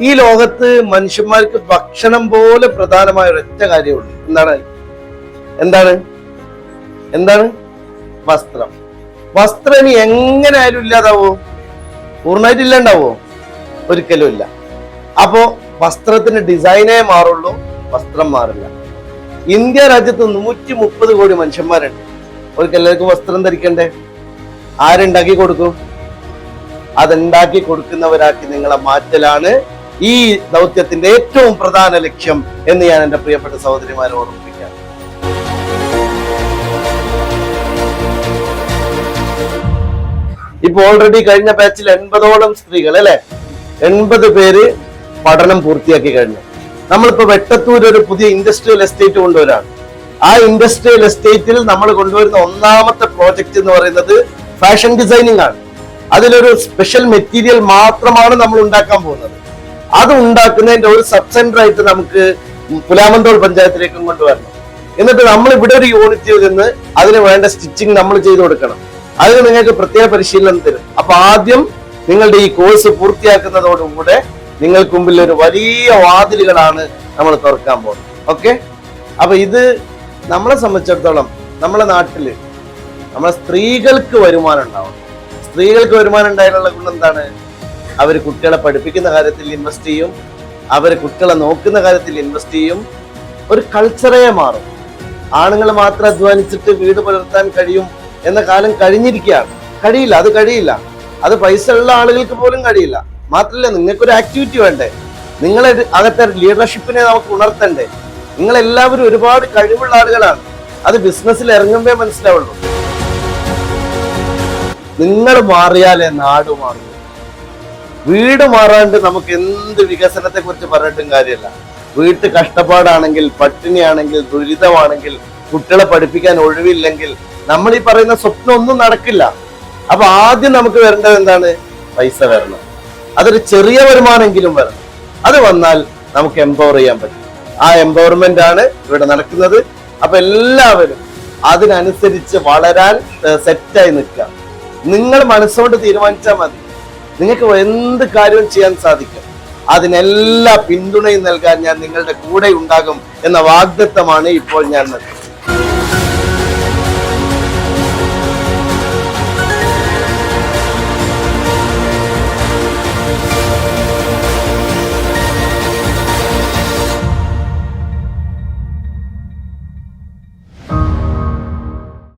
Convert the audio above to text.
ഈ ലോകത്ത് മനുഷ്യന്മാർക്ക് ഭക്ഷണം പോലെ പ്രധാനമായ ഒരൊറ്റ കാര്യമുള്ളൂ. എന്താണ്? എന്താണ്? എന്താണ്? വസ്ത്രം. വസ്ത്രം ഇനി എങ്ങനെ ആയാലും ഇല്ലാതാവോ? പൂർണമായിട്ട് ഇല്ലാണ്ടാവോ? ഒരിക്കലും ഇല്ല. അപ്പോ വസ്ത്രത്തിന് ഡിസൈനേ മാറുള്ളൂ വസ്ത്രം മാറില്ല. ഇന്ത്യ രാജ്യത്ത് നൂറ്റി മുപ്പത് കോടി മനുഷ്യന്മാരുണ്ട്. അവർക്ക് എല്ലാവർക്കും വസ്ത്രം ധരിക്കണ്ടേ? ആരുണ്ടാക്കി കൊടുക്കും? അതുണ്ടാക്കി കൊടുക്കുന്നവരാക്കി നിങ്ങളെ മാറ്റലാണ് ഈ ദൗത്യത്തിന്റെ ഏറ്റവും പ്രധാന ലക്ഷ്യം എന്ന് ഞാൻ എന്റെ പ്രിയപ്പെട്ട സഹോദരിമാരെ ഓർമ്മിപ്പിക്കാം. ഇപ്പൊ ഓൾറെഡി കഴിഞ്ഞ ബാച്ചിൽ എൺപതോളം സ്ത്രീകൾ അല്ലെ? എൺപത് പേര് പഠനം പൂർത്തിയാക്കി കഴിഞ്ഞു. നമ്മളിപ്പോ വെട്ടത്തൂർ ഒരു പുതിയ ഇൻഡസ്ട്രിയൽ എസ്റ്റേറ്റ് കൊണ്ടുവരാണ്. ആ ഇൻഡസ്ട്രിയൽ എസ്റ്റേറ്റിൽ നമ്മൾ കൊണ്ടുവരുന്ന ഒന്നാമത്തെ പ്രോജക്റ്റ് എന്ന് പറയുന്നത് ഫാഷൻ ഡിസൈനിങ് ആണ്. അതിലൊരു സ്പെഷ്യൽ മെറ്റീരിയൽ മാത്രമാണ് നമ്മൾ ഉണ്ടാക്കാൻ പോകുന്നത്. അത് ഉണ്ടാക്കുന്നതിന്റെ ഒരു സബ് സെന്റർ ആയിട്ട് നമുക്ക് പുലാമന്തോൾ പഞ്ചായത്തിലേക്കും കൊണ്ടുവരണം. എന്നിട്ട് നമ്മൾ ഇവിടെ ഒരു യൂണിറ്റിൽ നിന്ന് അതിന് വേണ്ട സ്റ്റിച്ചിങ് നമ്മൾ ചെയ്തു കൊടുക്കണം. അതിന് നിങ്ങൾക്ക് പ്രത്യേക പരിശീലനം തരും. അപ്പൊ ആദ്യം നിങ്ങളുടെ ഈ കോഴ്സ് പൂർത്തിയാക്കുന്നതോടുകൂടെ നിങ്ങൾക്ക് മുമ്പിൽ ഒരു വലിയ വാതിലുകളാണ് നമ്മൾ തുറക്കാൻ പോകുന്നത്. ഓക്കെ? അപ്പൊ ഇത് നമ്മളെ സംബന്ധിച്ചിടത്തോളം നമ്മളെ നാട്ടിൽ നമ്മളെ സ്ത്രീകൾക്ക് വരുമാനം ഉണ്ടാവും സ്ത്രീകൾക്ക് വരുമാനം ഉണ്ടായാലുള്ള ഗുണം എന്താണ്? അവർ കുട്ടികളെ പഠിപ്പിക്കുന്ന കാര്യത്തിൽ ഇൻവെസ്റ്റ് ചെയ്യും. അവർ കുട്ടികളെ നോക്കുന്ന കാര്യത്തിൽ ഇൻവെസ്റ്റ് ചെയ്യും. ഒരു കൾച്ചറേ മാറും. ആണുങ്ങൾ മാത്രം അധ്വാനിച്ചിട്ട് വീട് പുലർത്താൻ കഴിയും എന്ന കാലം കഴിഞ്ഞിരിക്കുകയാണ്. കഴിയില്ല അത് കഴിയില്ല. അത് പൈസ ഉള്ള ആളുകൾക്ക് പോലും കഴിയില്ല. മാത്രമല്ല നിങ്ങൾക്കൊരു ആക്ടിവിറ്റി വേണ്ടേ? നിങ്ങളെ അകത്തെ ലീഡർഷിപ്പിനെ നമുക്ക് ഉണർത്തണ്ടേ? നിങ്ങളെല്ലാവരും ഒരുപാട് കഴിവുള്ള ആളുകളാണ്. അത് ബിസിനസ്സിൽ ഇറങ്ങുമ്പേ മനസ്സിലാവുള്ളൂ. നിങ്ങൾ മാറിയാലേ നാട് മാറും. വീട് മാറാണ്ട് നമുക്ക് എന്ത് വികസനത്തെ കുറിച്ച് പറഞ്ഞിട്ടും കാര്യമല്ല. വീട്ട് കഷ്ടപ്പാടാണെങ്കിൽ പട്ടിണിയാണെങ്കിൽ ദുരിതമാണെങ്കിൽ കുട്ടികളെ പഠിപ്പിക്കാൻ ഒഴിവില്ലെങ്കിൽ നമ്മൾ ഈ പറയുന്ന സ്വപ്നം ഒന്നും നടക്കില്ല. അപ്പൊ ആദ്യം നമുക്ക് വരേണ്ടത് എന്താണ്? പൈസ വരണം. അതൊരു ചെറിയ വരുമാനെങ്കിലും വരണം. അത് വന്നാൽ നമുക്ക് എംപവർ ചെയ്യാൻ പറ്റും. ആ എംപവർമെന്റ് ആണ് ഇവിടെ നടക്കുന്നത്. അപ്പൊ എല്ലാവരും അതിനനുസരിച്ച് വളരാൻ സെറ്റായി നിൽക്കുക. നിങ്ങൾ മനസ്സുകൊണ്ട് തീരുമാനിച്ചാൽ മതി. നിങ്ങൾക്ക് എന്ത് കാര്യവും ചെയ്യാൻ സാധിക്കും. അതിനെല്ലാ പിന്തുണയും നൽകാൻ ഞാൻ നിങ്ങളുടെ കൂടെ ഉണ്ടാകും എന്ന വാഗ്ദത്തമാണ് ഇപ്പോൾ ഞാൻ നൽകുന്നത്.